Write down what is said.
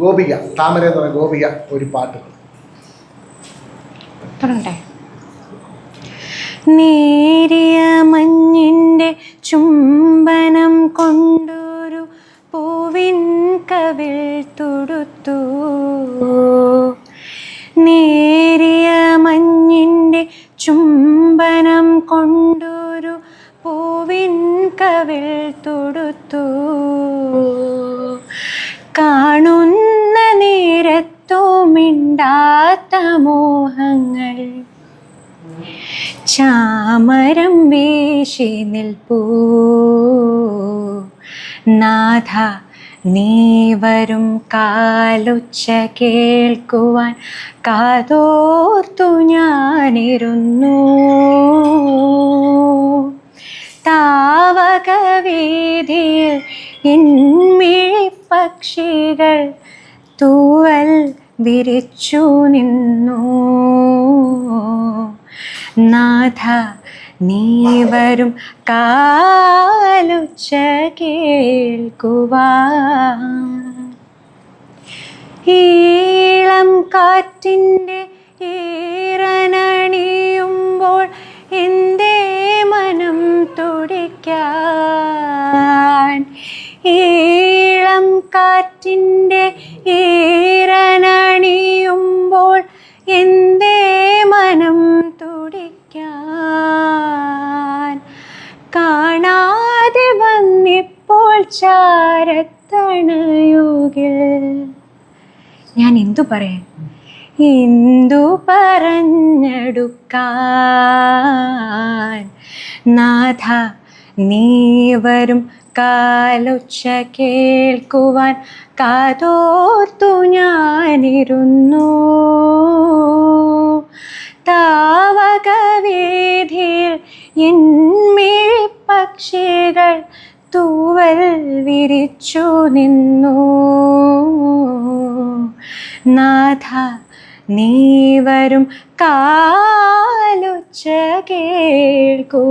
ഗോപിക താമര എന്ന് പറയുന്ന ഗോപിക ഒരു പാട്ട് നേരിയ മഞ്ഞിന്റെ ചുംബനം കൊണ്ടൊരു പൂവിൻ കവിൾ തുടുത്തു. നേരിയ മഞ്ഞിന്റെ ചുംബനം കൊണ്ടൊരു പൂവിൻ കവിൾ തുടുത്തു. നേരത്തോ മിണ്ടാത്ത മോഹങ്ങൾ. ചാമരം വീശി നിൽപ്പൂ. നാഥ നീ വരും കാലുച്ച കേൾക്കുവാൻ കാതോർത്തു ഞാനിരുന്നു. താവകവേദിയിൽ പക്ഷികൾ തൂവൽ വിരിച്ചു നിന്നു. നാഥ നീ വരും കാലുച്ച കേൾക്കുവാ. ഈളം കാറ്റിന്റെ ഈറനണിയുമ്പോൾ ഈളം കാറ്റിന്റെ ഈരനണിയുമ്പോൾ എന്തേ മനം തുടിക്കാൻ? കാണാതെ വന്നിപ്പോൾ ചാരത്തണയുകിൽ. ഞാൻ എന്തു പറയാൻ? എന്തു പറഞ്ഞെടുക്കാൻ? നാഥ നീ വരും കാലൊച്ച കേൾക്കുവാൻ കാതോർത്തു ഞാനിരുന്നു. താവകവേദിയിൽ പക്ഷികൾ തൂവൽ വിരിച്ചു നിന്നു. നാഥ നീ വരും കാലുച്ച കേൾക്കുവാൻ.